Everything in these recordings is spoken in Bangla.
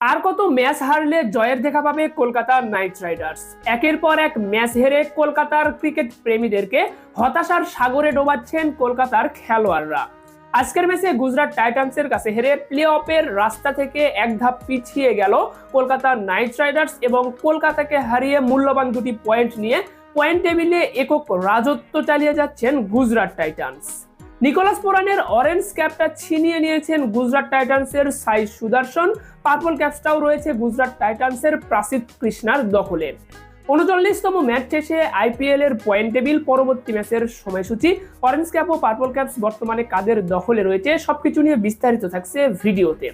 আর কত ম্যাচ হারলে জয়ের দেখা পাবে কলকাতা নাইট রাইডার্স? একের পর এক ম্যাচ হেরে কলকাতার ক্রিকেট প্রেমীদেরকে হতাশার সাগরে ডোবাচ্ছেন কলকাতার খেলোয়াড়রা। আজকের ম্যাচে গুজরাট টাইটান্সের কাছে হেরে প্লে অফের রাস্তা থেকে এক ধাপ পিছিয়ে গেল কলকাতা নাইট রাইডার্স এবং কলকাতাকে হারিয়ে মূল্যবান দুটি পয়েন্ট নিয়ে পয়েন্ট টেবিলে একক রাজত্ব চালিয়ে যাচ্ছেন গুজরাট টাইটান্স। নিকোলাস পোরানের অরেঞ্জ ক্যাপটা ছিনিয়ে নিয়েছেন গুজরাট টাইটান্সের সাই সুদর্শন। পার্পল ক্যাপসটাও রয়েছে গুজরাট টাইটান্সের প্রাসিদ কৃষ্ণার দখলে। উনচল্লিশতম ম্যাচ শেষে আইপিএল এর পয়েন্ট টেবিল পরবর্তী ম্যাচের সময়সূচি। অরেঞ্জ ক্যাপ ও পার্পল ক্যাপস বর্তমানে কাদের দখলে রয়েছে সবকিছু নিয়ে বিস্তারিত থাকছে ভিডিওতে।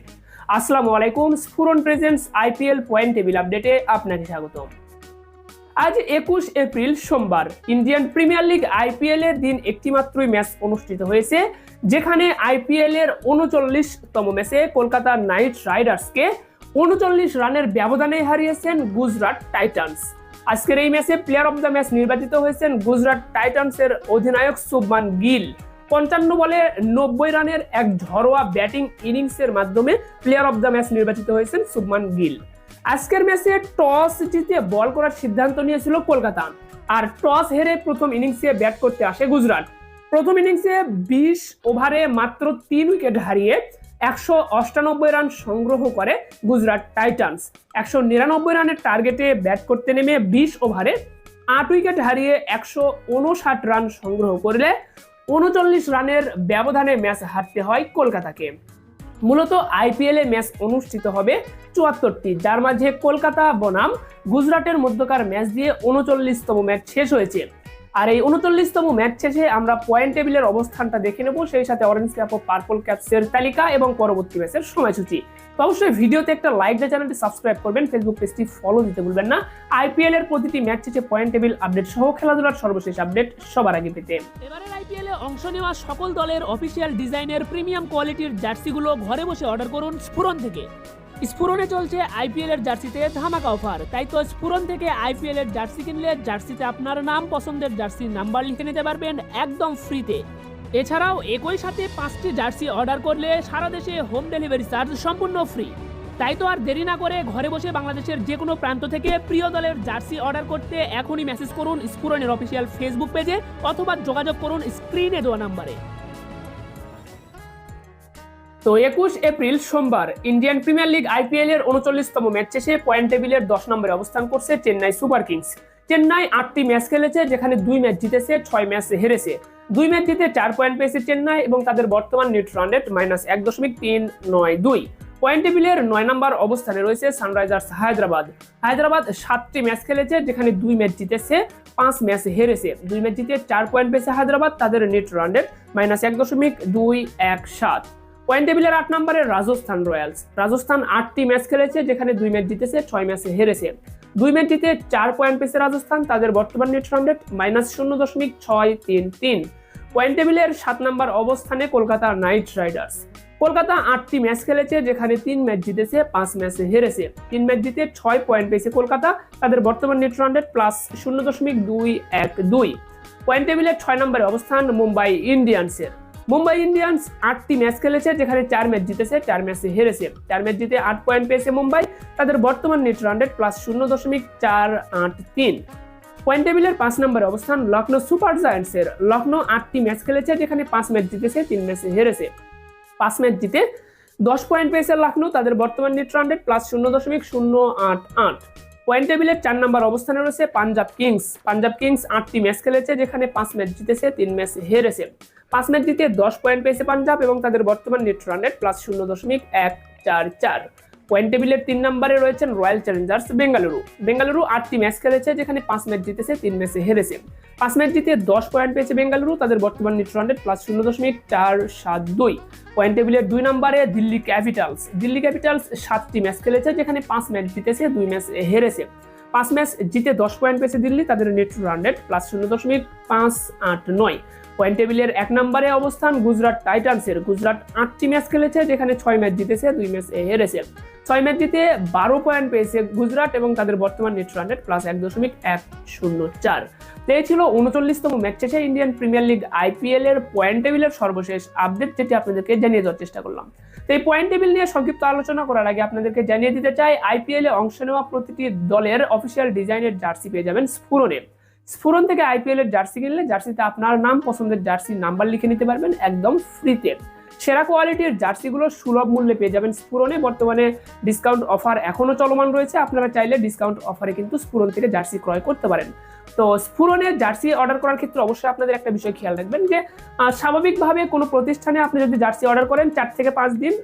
আসসালামু আলাইকুম, Sphuran presents IPL point table আপডেটে আপনাকে স্বাগতম। আজ একুশ এপ্রিল সোমবার। ইন্ডিয়ান প্রিমিয়ার লিগ আইপিএল এর দিন একটিমাত্রই ম্যাচ অনুষ্ঠিত হয়েছে, যেখানে আইপিএল এর উনচল্লিশতম ম্যাচে কলকাতা নাইট রাইডার্সকে উনচল্লিশ রানের ব্যবধানে হারিয়েছেন গুজরাট টাইটান্স। আজকের এই ম্যাচে প্লেয়ার অফ দ্য ম্যাচ নির্বাচিত হয়েছেন গুজরাট টাইটান্সের অধিনায়ক শুভমান গিল। পঞ্চান্ন বলে নব্বই রানের এক ঝরোয়া ব্যাটিং ইনিংসের মাধ্যমে প্লেয়ার অফ দ্য ম্যাচ নির্বাচিত হয়েছেন শুভমান গিল। আজকের ম্যাচে টস জিতে বল করার সিদ্ধান্ত নিয়েছিল কলকাতা। আর টস হেরে প্রথম ইনিংসে ব্যাট করতে আসে গুজরাট। প্রথম ইনিংসে বিশ ওভারে মাত্র তিন উইকেট হারিয়ে একশো অষ্টানব্বই রান সংগ্রহ করে গুজরাট টাইটান্স। একশো নিরানব্বই রানের টার্গেটে ব্যাট করতে নেমে বিশ ওভারে আট উইকেট হারিয়ে একশো উনষাট রান সংগ্রহ করলে উনচল্লিশ রানের ব্যবধানে ম্যাচ হারতে হয় কলকাতাকে। মূলত আইপিএল এ ম্যাচ অনুষ্ঠিত হবে চুয়াত্তরটি। যার মাঝে কলকাতা বনাম, গুজরাটের মধ্যকার ম্যাচ দিয়ে উনচল্লিশতম ম্যাচ শেষ হয়েছে। আর এই উনচল্লিশতম ম্যাচ শেষে আমরা পয়েন্ট টেবিলের অবস্থানটা দেখে নেব। সেই সাথে অরেঞ্জ ক্যাপ ও পার্পল ক্যাপসের তালিকা এবং পরবর্তী ম্যাচের সময়সূচি। তো অবশ্যই ভিডিওতে একটা লাইক দিয়ে চ্যানেলটি সাবস্ক্রাইব করবেন ফেসবুক পেজটি ফলো দিতে ভুলবেন না। আইপিএল এর প্রতিটি ম্যাচ শেষে পয়েন্ট টেবিল আপডেট সহ খেলাধুলার সর্বশেষ আপডেট সবার আগে পেতে। এবারের আইপিএল অংশ নেওয়া সকল দলের অফিসিয়াল ডিজাইনের প্রিমিয়াম কোয়ালিটির জার্সিগুলো ঘরে বসে অর্ডার করুন স্ফুরন থেকে। স্ফুরনে চলছে আইপিএল এর জার্সিতে ধামাকা অফার তাই তো স্ফুরন থেকে আইপিএল এর জার্সি কিনলে জার্সিতে আপনার নাম, পছন্দের জার্সির নাম্বার লিখে নিতে পারবেন একদম ফ্রিতে এছাড়াও একই সাথে পাঁচটি জার্সি অর্ডার করলে সারা দেশে হোম ডেলিভারি চার্জ সম্পূর্ণ ফ্রি। তাই তো আর দেরি না করে ঘরে বসে বাংলাদেশের যে কোনো প্রান্ত থেকে প্রিয় দলের জার্সি অর্ডার করতে এখনই মেসেজ করুন স্ফুরনের অফিসিয়াল ফেসবুক পেজে অথবা যোগাযোগ করুন স্ক্রিনে দেওয়া নাম্বারে। তো একুশ এপ্রিল সোমবার ইন্ডিয়ান প্রিমিয়ার লিগ আইপিএল এর উনচল্লিশতম ম্যাচ শেষে পয়েন্ট টেবিলের দশ নম্বরে অবস্থান করছে চেন্নাই সুপার কিংস। চেন্নাই আটটি ম্যাচ খেলেছে, যেখানে দুই ম্যাচ জিতেছে, ছয় ম্যাচ হেরেছে। দুই ম্যাচ জিতে চার পয়েন্ট পেয়েছে চেন্নাই এবং তাদের বর্তমান নেট রান রেট মাইনাস এক দশমিক তিন নয় দুই। পয়েন্ট টেবিলের নয় নম্বর অবস্থানে রয়েছে সানরাইজার্স হায়দ্রাবাদ। হায়দ্রাবাদ সাতটি ম্যাচ খেলেছে, যেখানে দুই ম্যাচ জিতেছে, পাঁচ ম্যাচ হেরেছে। দুই ম্যাচ জিতে চার পয়েন্ট পেয়েছে হায়দ্রাবাদ, তাদের নেট রান রেট মাইনাস এক দশমিক দুই এক সাত। পয়েন্ট টেবিলের আট নম্বরে রাজস্থান রয়্যালস। রাজস্থান আটটি ম্যাচ খেলেছে, যেখানে দুই ম্যাচ জিতেছে, ছয় ম্যাচে হেরেছে। দুই ম্যাচ জিতে চার পয়েন্ট পেয়েছে রাজস্থান, তাদের বর্তমান নেট রান রেট মাইনাস শূন্য দশমিক ছয় তিন তিন। পয়েন্ট টেবিলের সাত নম্বর অবস্থানে কলকাতা নাইট রাইডার্স কলকাতা আটটি ম্যাচ খেলেছে, যেখানে তিন ম্যাচ জিতেছে, পাঁচ ম্যাচে হেরেছে। তিন ম্যাচ জিতে ছয় পয়েন্ট পেয়েছে কলকাতা, তাদের বর্তমান নেট রান রেট প্লাস শূন্য দশমিক দুই এক দুই। পয়েন্ট টেবিলের ছয় নম্বরে অবস্থান মুম্বাই ইন্ডিয়ান্সের মুম্বাই ইন্ডিয়ান্স আটটি ম্যাচ খেলেছে, যেখানে চার ম্যাচ জিতেছে, চার ম্যাচে হেরেছে। চার ম্যাচ জিতে আট পয়েন্ট পেয়েছে মুম্বাই। তাদের বর্তমান নেট রান রেট প্লাস শূন্য দশমিক চার আট তিন। পয়েন্ট টেবিলের পাঁচ নম্বরে অবস্থান লখনৌ সুপার জায়ান্টসের। লখনৌ আটটি ম্যাচ খেলেছে, যেখানে পাঁচ ম্যাচ জিতেছে, তিন ম্যাচে হেরেছে। পাঁচ ম্যাচ জিতে দশ পয়েন্ট পেয়েছে লখনৌ। তাদের বর্তমান নেট রান রেট প্লাস শূন্য দশমিক শূন্য আট আট। পয়েন্ট টেবিলের চার নম্বর অবস্থানে রয়েছে পাঞ্জাব কিংস। পাঞ্জাব কিংস আটটি ম্যাচ খেলেছে, যেখানে পাঁচ ম্যাচ জিতেছে, তিন ম্যাচ হেরেছে। পাঁচ ম্যাচ জিতে দশ পয়েন্ট পেয়েছে পাঞ্জাব এবং তাদের বর্তমান নেট রান রেট প্লাস শূন্য দশমিক এক চার চার। পয়েন্ট টেবিলের তিন নম্বরে রয়েছেন রয়্যাল চ্যালেঞ্জার্স বেঙ্গালুরু বেঙ্গালুরু আটটি ম্যাচ খেলেছে, যেখানে পাঁচ ম্যাচ জিতেছে, তিন ম্যাচে হেরেছে। পাঁচ ম্যাচ জিতে দশ পয়েন্ট পেয়েছে বেঙ্গালুরু তাদের বর্তমান নেট রান রেট প্লাস শূন্য দশমিক চার সাত দুই। পয়েন্ট টেবিলের দুই নম্বরে দিল্লি ক্যাপিটালস দিল্লি ক্যাপিটালস সাতটি ম্যাচ খেলেছে, যেখানে পাঁচ ম্যাচ জিতেছে, দুই ম্যাচ হেরেছে। পাঁচ ম্যাচ জিতে দশ পয়েন্ট পেয়েছে দিল্লি, তাদের নেট রান রেট প্লাস শূন্য দশমিক পাঁচ আট নয়। পয়েন্ট টেবিলের এক নম্বরে অবস্থান গুজরাট টাইটান্সের। গুজরাট আটটি ম্যাচ খেলেছে, যেখানে ছয় ম্যাচ জিতেছে, দুই ম্যাচ হেরেছে। ছয় ম্যাচ জিতে বারো পয়েন্ট পেয়েছে গুজরাট এবং তাদের বর্তমান নেট রান প্লাস এক দশমিক এক শূন্য চার। এই ছিল উনচল্লিশতম ম্যাচ শেষে ইন্ডিয়ান প্রিমিয়ার লিগ আইপিএল এর পয়েন্ট টেবিলের সর্বশেষ আপডেট যেটি আপনাদেরকে জানিয়ে দেওয়ার চেষ্টা করলাম। এই পয়েন্ট টেবিল নিয়ে সংক্ষিপ্ত আলোচনা করার আগে আপনাদেরকে জানিয়ে দিতে চাই আইপিএল এ অংশ নেওয়া প্রতিটি দলের অফিসিয়াল ডিজাইনের জার্সি পেয়ে যাবেন স্ফুরনে স্ফুরন থেকে আইপিএল এর জার্সি কিনলে জার্সিতে আপনার নাম, পছন্দের জার্সি নাম্বার লিখে নিতে পারবেন একদম ফ্রিতে। সেরা কোয়ালিটির জার্সিগুলো সুলভ মূল্যে পেয়ে যাবেন স্ফুরনে। বর্তমানে ডিসকাউন্ট অফার এখনও চলমান রয়েছে। আপনারা চাইলে ডিসকাউন্ট অফারে কিন্তু স্ফুরন থেকে জার্সি ক্রয় করতে পারেন। তো স্ফুরনের জার্সি অর্ডার করার ক্ষেত্রে অবশ্যই আপনাদের একটা বিষয় খেয়াল রাখবেন যে স্বাভাবিকভাবে কোনো প্রতিষ্ঠানে আপনি যদি জার্সি অর্ডার করেন, চার থেকে পাঁচ দিন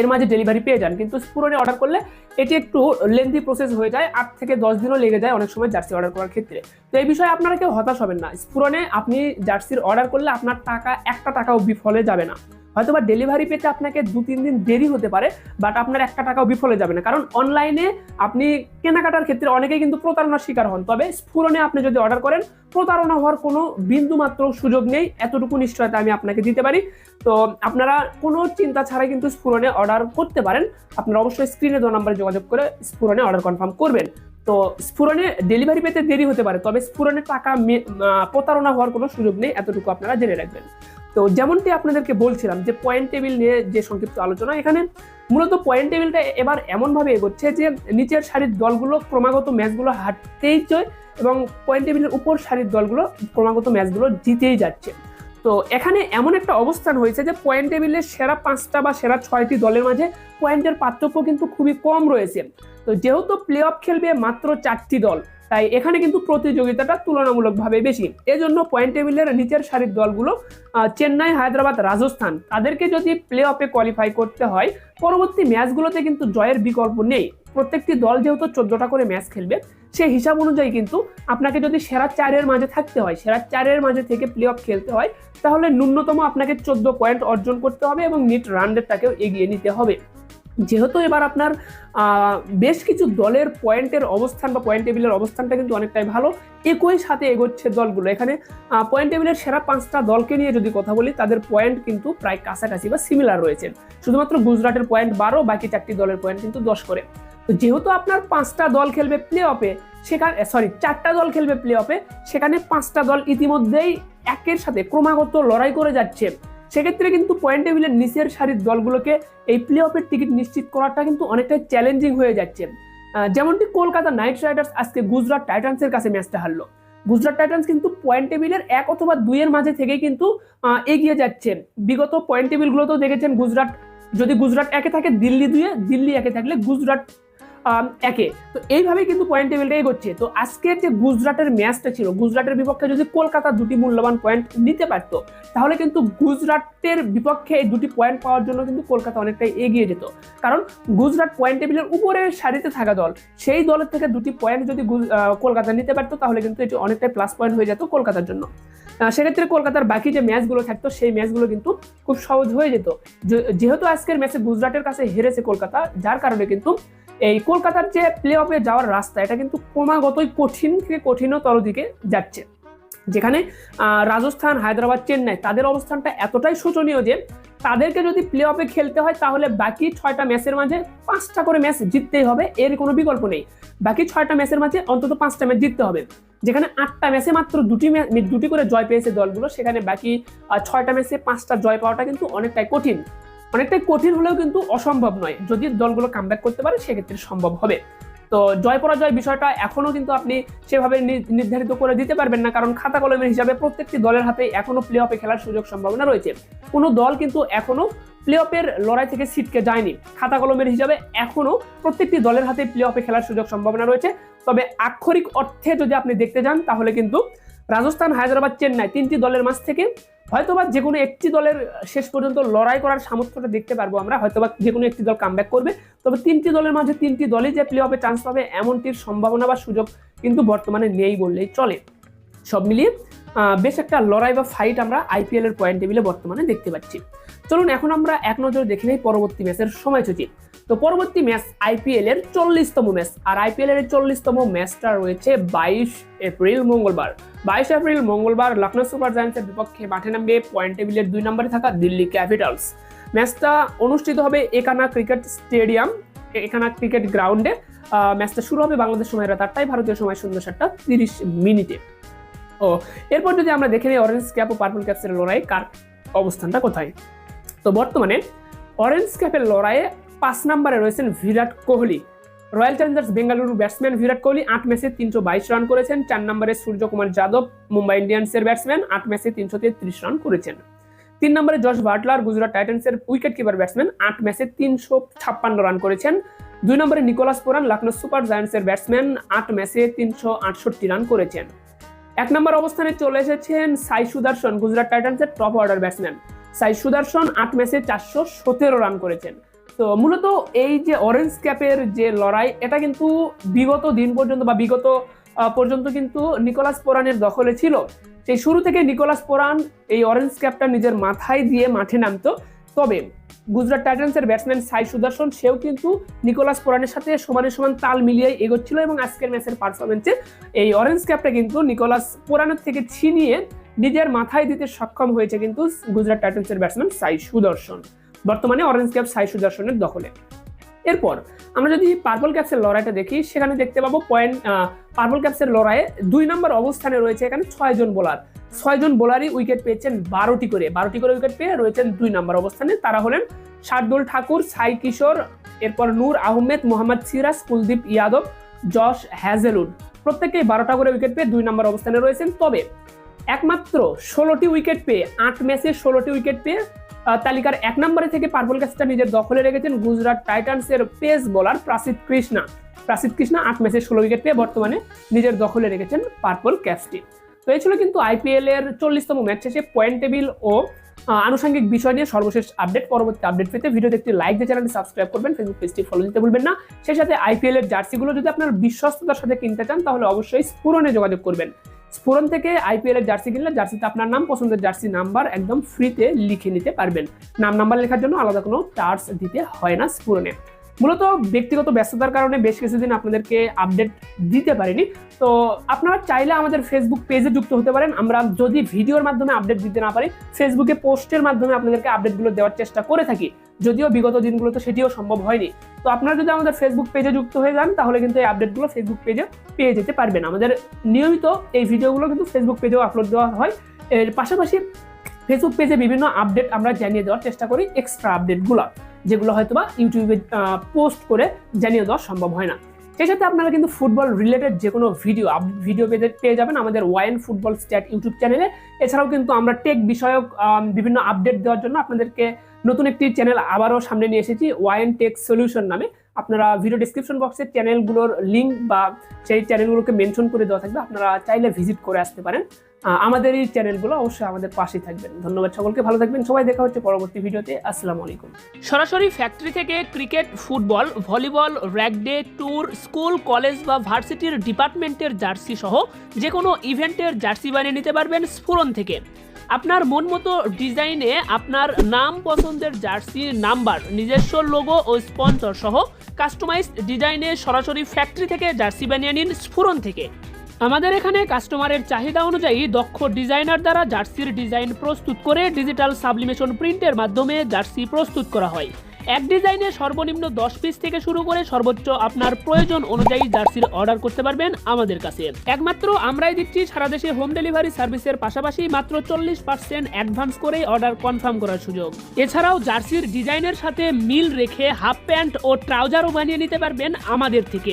এর মাঝে ডেলিভারি পেয়ে যান। কিন্তু স্ফুরনে অর্ডার করলে এটি একটু লেন্দি প্রসেস হয়ে যায়, আট থেকে দশ দিনও লেগে যায় অনেক সময় জার্সি অর্ডার করার ক্ষেত্রে। তো এই বিষয়ে আপনারা কেউ হতাশ হবেন না। স্ফুরনে আপনি জার্সির অর্ডার করলে আপনার টাকা, একটা টাকাও বিফলে যাবে না। হয়তো বা ডেলিভারি পেতে আপনাকে দু, তিন দিন দেরি হতে পারে বাট আপনার একটা টাকাও বিফলে যাবে না। কারণ অনলাইনে আপনি কেনাকাটার ক্ষেত্রে অনেকেই কিন্তু প্রতারণার শিকার হন, তবে স্ফুরনে আপনি যদি অর্ডার করেন, প্রতারণা হওয়ার কোনো বিন্দু মাত্র সুযোগ নেই, এতটুকু নিশ্চয়তা আমি আপনাকে দিতে পারি। তো আপনারা কোনো চিন্তা ছাড়াই কিন্তু স্ফুরনে অর্ডার করতে পারেন। আপনারা অবশ্যই স্ক্রিনে দু নম্বরে যোগাযোগ করে স্ফুরনে অর্ডার কনফার্ম করবেন। তো স্ফুরনে ডেলিভারি পেতে দেরি হতে পারে, তবে স্ফুরনে টাকা প্রতারণা হওয়ার কোনো সুযোগ নেই, এতটুকু আপনারা জেনে রাখবেন। তো যেমনটি আপনাদেরকে বলছিলাম যে পয়েন্ট টেবিল নিয়ে যে সংক্ষিপ্ত আলোচনা, এখানে মূলত পয়েন্ট টেবিলটা এবার এমনভাবে এগোচ্ছে যে নিচের সারির দলগুলো ক্রমাগত ম্যাচগুলো হারতেই চয় এবং পয়েন্ট টেবিলের উপর সারির দলগুলো ক্রমাগত ম্যাচগুলো জিতেই যাচ্ছে। তো এখানে এমন একটা অবস্থান হয়েছে যে পয়েন্ট টেবিলের সেরা পাঁচটা বা সেরা ছয়টি দলের মাঝে পয়েন্টের পার্থক্য কিন্তু খুবই কম রয়েছে। তো যেহেতু প্লে অফ খেলবে মাত্র চারটি দল তাই এখানে কিন্তু প্রতিযোগিতাটা তুলনামূলকভাবে বেশি। এজন্য পয়েন্ট টেবিলের নিচের সারির দলগুলো চেন্নাই, হায়দ্রাবাদ, রাজস্থান, তাদেরকে যদি প্লে অফে কোয়ালিফাই করতে হয়, পরবর্তী ম্যাচগুলোতে কিন্তু জয়ের বিকল্প নেই। প্রত্যেকটি দল যেহেতু চোদ্দটা করে ম্যাচ খেলবে সেই হিসাব অনুযায়ী কিন্তু আপনাকে যদি সেরা চারের মাঝে থাকতে হয়, সেরা চারের মাঝে থেকে প্লে অফ খেলতে হয়, তাহলে ন্যূনতম আপনাকে চোদ্দ পয়েন্ট অর্জন করতে হবে এবং নিট রান এগিয়ে নিতে হবে। যেহেতু এবার আপনার বেশ কিছু দলের পয়েন্টের অবস্থান বা পয়েন্ট টেবিলের অবস্থানটা কিন্তু অনেকটাই ভালো, একই সাথে এগোচ্ছে দলগুলো। এখানে পয়েন্ট টেবিলের সেরা পাঁচটা দলকে নিয়ে যদি কথা বলি, তাদের পয়েন্ট কিন্তু প্রায় কাছাকাছি বা সিমিলার রয়েছে। শুধুমাত্র গুজরাটের পয়েন্ট বারো, বাকি চারটি দলের পয়েন্ট কিন্তু দশ করে। তো যেহেতু আপনার পাঁচটা দল খেলবে প্লে অফে সেখানে সরি চারটা দল খেলবে প্লে অফে সেখানে পাঁচটা দল ইতিমধ্যেই একের সাথে ক্রমাগত লড়াই করে যাচ্ছে। সেক্ষেত্রে কিন্তু পয়েন্ট টেবিলের নিচের সারির দলগুলোকে এই প্লে অফের টিকিট নিশ্চিত করাটা কিন্তু অনেকটাই চ্যালেঞ্জিং হয়ে যাচ্ছে। যেমনটি কলকাতা নাইট রাইডার্স আজকে গুজরাট টাইটান্সের কাছে ম্যাচটা হারলো। গুজরাট টাইটান্স কিন্তু পয়েন্ট টেবিলের এক অথবা দুইয়ের মাঝে থেকে কিন্তু এগিয়ে যাচ্ছে। বিগত পয়েন্ট টেবিলগুলোতেও দেখেছেন গুজরাট, যদি গুজরাট একে থাকে দিল্লি দুয়ে, দিল্লি একে থাকলে গুজরাট একে। তো এইভাবে কিন্তু পয়েন্ট টেবিলটা এগোচ্ছে। তো আজকের যে গুজরাটের ম্যাচটা ছিল, গুজরাটের বিপক্ষে যদি কলকাতা দুটি মূল্যবান পয়েন্ট নিতে পারতো, তাহলে কিন্তু গুজরাটের বিপক্ষে এই দুটি পয়েন্ট পাওয়ার জন্য কিন্তু কলকাতা অনেকটাই এগিয়ে যেত। কারণ গুজরাট পয়েন্ট টেবিলের উপরে সারিতে থাকা দল, সেই দলের থেকে দুটি পয়েন্ট যদি কলকাতা নিতে পারতো, তাহলে কিন্তু এটি অনেকটাই প্লাস পয়েন্ট হয়ে যেত কলকাতার জন্য। সেক্ষেত্রে কলকাতার বাকি যে ম্যাচগুলো থাকতো, সেই ম্যাচগুলো কিন্তু খুব সহজ হয়ে যেত। যেহেতু আজকের ম্যাচে গুজরাটের কাছে হেরেছে কলকাতা, যার কারণে কিন্তু এই কলকাতার যে প্লে অফে যাওয়ার রাস্তা, এটা কিন্তু ক্রমাগতই কঠিন থেকে কঠিনতর দিকে যাচ্ছে। যেখানে রাজস্থান, হায়দ্রাবাদ, চেন্নাই, তাদের অবস্থানটা এতটাই শোচনীয় যে, তাদেরকে যদি প্লে অফে খেলতে হয়, তাহলে বাকি ছয়টা ম্যাচের মাঝে পাঁচটা করে ম্যাচ জিততেই হবে, এর কোনো বিকল্প নেই। বাকি ছয়টা ম্যাচের মাঝে অন্তত পাঁচটা ম্যাচ জিততে হবে। যেখানে আটটা ম্যাচে মাত্র দুটি ম্যাচ দুটি করে জয় পেয়েছে দলগুলো, সেখানে বাকি ছয়টা ম্যাচে পাঁচটা জয় পাওয়াটা কিন্তু অনেকটাই কঠিন। অনেকটাই কঠিন হলেও কিন্তু অসম্ভব নয়। যদি দলগুলো কামব্যাক করতে পারে, সেক্ষেত্রে সম্ভব হবে। তো জয় পরাজয় বিষয়টা এখনও কিন্তু আপনি সেভাবে নির্ধারিত করে দিতে পারবেন না। কারণ খাতা কলমের হিসাবে প্রত্যেকটি দলের হাতে এখনও প্লে অফে খেলার সুযোগ সম্ভাবনা রয়েছে। কোনো দল কিন্তু এখনও প্লে অফের লড়াই থেকে সিটকে যায়নি। খাতা কলমের হিসাবে এখনও প্রত্যেকটি দলের হাতে প্লে অফে খেলার সুযোগ সম্ভাবনা রয়েছে। তবে আক্ষরিক অর্থে যদি আপনি দেখতে যান, তাহলে কিন্তু রাজস্থান, হায়দ্রাবাদ, চেন্নাই তিনটি দলের মাঝ থেকে হয়তোবা যে কোনো একটি দলের শেষ পর্যন্ত লড়াই করার সামর্থ্যটা দেখতে পারব আমরা, হয়তোবা যে কোনো একটি দল কামব্যাক করবে। তবে তিনটি দলের মাঝে তিনটি দলই যে প্লে অফে চান্স পাবে এমনটির সম্ভাবনা বা সুযোগ কিন্তু বর্তমানে নেই বললেই চলে। সব মিলিয়ে বেশ একটা লড়াই বা ফাইট আমরা আইপিএল এর পয়েন্ট টেবিলে বর্তমানে দেখতে পাচ্ছি। চলুন এখন আমরা এক নজরে দেখে নেই পরবর্তী ম্যাচের সময়সূচি। তো পরবর্তী ম্যাচ আইপিএল এর চল্লিশতম ম্যাচ আর আইপিএল এর চল্লিশতম ম্যাচটা রয়েছে বাইশ এপ্রিল মঙ্গলবার। বাইশ এপ্রিল মঙ্গলবার লখনৌ সুপার জায়ান্টসের বিপক্ষে মাঠে নামবে পয়েন্ট টেবিলের দুই নম্বরে থাকা দিল্লি ক্যাপিটালস। ম্যাচটা অনুষ্ঠিত হবে Ekana cricket stadium, Ekana cricket গ্রাউন্ডে। ম্যাচটা শুরু হবে বাংলাদেশ সময় রাত আটটায়, ভারতীয় সময় সন্ধ্যা সাতটা তিরিশ মিনিটে। ও, এরপর যদি আমরা দেখে নিই অরেঞ্জ ক্যাপ ও পার্পল ক্যাপসের লড়াই কার অবস্থানটা কোথায়? তো বর্তমানে অরেঞ্জ ক্যাপের লড়াইয়ে পাঁচ নম্বরে রয়েছেন Virat Kohli. Royal Challengers Bengaluru batsman Virat Kohli, আট ম্যাচে তিনশো বাইশ রান করেছেন। চার নম্বরে সূর্যকুমার যাদব, মুম্বাই ইন্ডিয়ান্সের ব্যাটসম্যান আট ম্যাচে তিনশো তেত্রিশ রান করেছেন। তিন নম্বরে জশ বাটলার, গুজরাট টাইটান্সের উইকেট কিপার ব্যাটসম্যান আট ম্যাচে তিনশো ছাপ্পান্ন রান করেছেন। দুই নম্বরে নিকোলাস পোরান লখনৌ সুপার জায়ান্টসের ব্যাটসম্যান আট ম্যাচে তিনশো আটষট্টি রান করেছেন। এক নম্বর অবস্থানে চলে এসেছেন Sai Sudharsan, Gujarat টাইটান্সের top order batsman Sai Sudharsan, আট ম্যাচে চারশো সতেরো রান করেছেন। তো মূলত এই যে অরেঞ্জ ক্যাপের যে লড়াই, এটা কিন্তু বিগত দিন পর্যন্ত বা বিগত পর্যন্ত কিন্তু নিকোলাস পোরানের দখলে ছিল। সেই শুরু থেকে নিকোলাস পোরান এই অরেঞ্জ ক্যাপটা নিজের মাথায় দিয়ে মাঠে নামতো। তবে গুজরাট টাইটান্সের ব্যাটসম্যান সাই সুদর্শন সেও কিন্তু নিকোলাস পোরানের সাথে সমানে সমান তাল মিলিয়ে এগোচ্ছিল এবং আজকের ম্যাচের পারফরমেন্সে এই অরেঞ্জ ক্যাপটা কিন্তু নিকোলাস পোরানের থেকে ছিনিয়ে নিজের মাথায় দিতে সক্ষম হয়েছে কিন্তু গুজরাট টাইটান্সের ব্যাটসম্যান সাই সুদর্শন বর্তমানে অরেঞ্জ ক্যাপ সাই সুদর্শনের দখলে। এরপর আমরা যদি পার্পল ক্যাপসের লড়াইটা দেখি, সেখানে দেখতে পাবো পয়েন্ট পার্পল ক্যাপসের লড়াইয়ে দুই নম্বর অবস্থানে রয়েছে এখানে ছয়জন বোলার ছয়জন বোলারই উইকেট পেয়েছেন বারোটি করে। বারোটি করে উইকেট পেয়ে রয়েছেন দুই নম্বর অবস্থানে। তারা হলেন শার্দুল ঠাকুর, সাই কিশোর, এরপর নূর আহমেদ, মোহাম্মদ সিরাজ, কুলদীপ ইয়াদব, জশ হ্যাজেলুড প্রত্যেকেই বারোটা করে উইকেট পেয়ে দুই নম্বর অবস্থানে রয়েছেন। তবে একমাত্র ষোলোটি উইকেট পেয়ে, আট ম্যাচে ষোলোটি উইকেট পেয়ে তালিকার এক নম্বরে থেকে পার্পল ক্যাপসটা নিজের দখলে রেখেছেন গুজরাট টাইটান্সের পেস বোলার প্রাসিদ কৃষ্ণা। প্রাসিদ কৃষ্ণা আট ম্যাচে ষোলো উইকেট পেয়ে বর্তমানে নিজের দখলে রেখেছেন পার্পল ক্যাপসটি। তো এই ছিল কিন্তু আইপিএল এর চল্লিশতম ম্যাচ শেষে পয়েন্ট টেবিল ও আনুষঙ্গিক বিষয় নিয়ে সর্বশেষ আপডেট। পরবর্তী আপডেট পেতে ভিডিওতে একটি লাইক দিয়ে চ্যানেলটি সাবস্ক্রাইব করবেন। ফেসবুক পেজটি ফলো দিতে ভুলবেন না। সেই সাথে আইপিএল এর জার্সিগুলো যদি আপনার বিশ্বস্ততার সাথে কিনতে চান, তাহলে অবশ্যই স্ফুরনে যোগাযোগ করবেন। স্ফুরন থেকে আইপিএল এর জার্সি কিনলে জার্সিতে আপনার নাম, পছন্দের জার্সি নাম্বার একদম ফ্রিতে লিখে নিতে পারবেন। নাম নাম্বার লেখার জন্য আলাদা কোনো চার্জ দিতে হয় না স্ফুরনে মূলত ব্যক্তিগত ব্যস্ততার কারণে বেশ কিছুদিন আপনাদেরকে আপডেট দিতে পারিনি। তো আপনারা চাইলে আমাদের ফেসবুক পেজে যুক্ত হতে পারেন। আমরা যদি ভিডিওর মাধ্যমে আপডেট দিতে না পারি ফেসবুকে পোস্টের মাধ্যমে আপনাদেরকে আপডেটগুলো দেওয়ার চেষ্টা করে থাকি। যদিও বিগত দিনগুলোতে সেটিও সম্ভব হয়নি। তো আপনারা যদি আমাদের ফেসবুক পেজে যুক্ত হয়ে যান, তাহলে কিন্তু এই আপডেটগুলো ফেসবুক পেজে পেয়ে যেতে পারবেন। আমাদের নিয়মিত এই ভিডিওগুলো কিন্তু ফেসবুক পেজেও আপলোড দেওয়া হয়। এর পাশাপাশি ফেসবুক পেজে বিভিন্ন আপডেট আমরা জানিয়ে দেওয়ার চেষ্টা করি এক্সট্রা আপডেটগুলো যেগুলো হয়তো বা ইউটিউবে পোস্ট করে জানিয়ে দেওয়া সম্ভব হয় না। সেই সাথে আপনারা কিন্তু ফুটবল রিলেটেড যে কোনো ভিডিও ভিডিও পেজে পেয়ে যাবেন আমাদের ওয়াইন ফুটবল স্ট্যাট ইউটিউব চ্যানেলে এছাড়াও কিন্তু আমরা টেক বিষয়ক বিভিন্ন আপডেট দেওয়ার জন্য আপনাদেরকে নতুন একটি চ্যানেল আবারও সামনে নিয়ে এসেছি ওয়াইন টেক সলিউশন নামে। আপনারা ভিডিও ডিসক্রিপশন বক্সে চ্যানেলগুলোর লিঙ্ক বা সেই চ্যানেলগুলোকে মেনশন করে দেওয়া থাকবে, আপনারা চাইলে ভিজিট করে আসতে পারেন। আমাদের এই চ্যানেলগুলো অবশ্যই আমাদের পাশেই থাকবেন। ধন্যবাদ সকলকে, ভালো থাকবেন, সবাই দেখা হচ্ছে পরবর্তী ভিডিওতে আসসালামু আলাইকুম। সরাসরি ফ্যাক্টরি থেকে ক্রিকেট ফুটবল ভলিবল র্যাকডে ট্যুর স্কুল কলেজ বা ভার্সিটির ডিপার্টমেন্টের জার্সি সহ যে কোনো ইভেন্টের জার্সি বানিয়ে নিতে পারবেন স্ফুরন থেকে। আপনার মন মতো ডিজাইনে আপনার নাম পছন্দের জার্সি নাম্বার, নিজস্ব লোগো ও স্পন্সর সহ কাস্টমাইজড ডিজাইনে সরাসরি ফ্যাক্টরি থেকে জার্সি বানিয়ে নিন স্ফুরন থেকে। আমাদের এখানে কাস্টমারের চাহিদা অনুযায়ী দক্ষ ডিজাইনার দ্বারা জার্সির ডিজাইন প্রস্তুত করে ডিজিটাল সাবলিমেশন প্রিন্টের মাধ্যমে জার্সি প্রস্তুত করা হয়। এক ডিজাইনে সর্বনিম্ন দশ পিস থেকে শুরু করে সর্বোচ্চ আপনার প্রয়োজন অনুযায়ী জার্সির অর্ডার করতে পারবেন আমাদের কাছে। একমাত্র আমরাই দিচ্ছি সারা দেশে হোম ডেলিভারি সার্ভিসের পাশাপাশি মাত্র চল্লিশ পার্সেন্ট অ্যাডভান্স করে অর্ডার কনফার্ম করার সুযোগ। এছাড়াও জার্সির ডিজাইনের সাথে মিল রেখে হাফ প্যান্ট ও ট্রাউজারও বানিয়ে নিতে পারবেন আমাদের থেকে।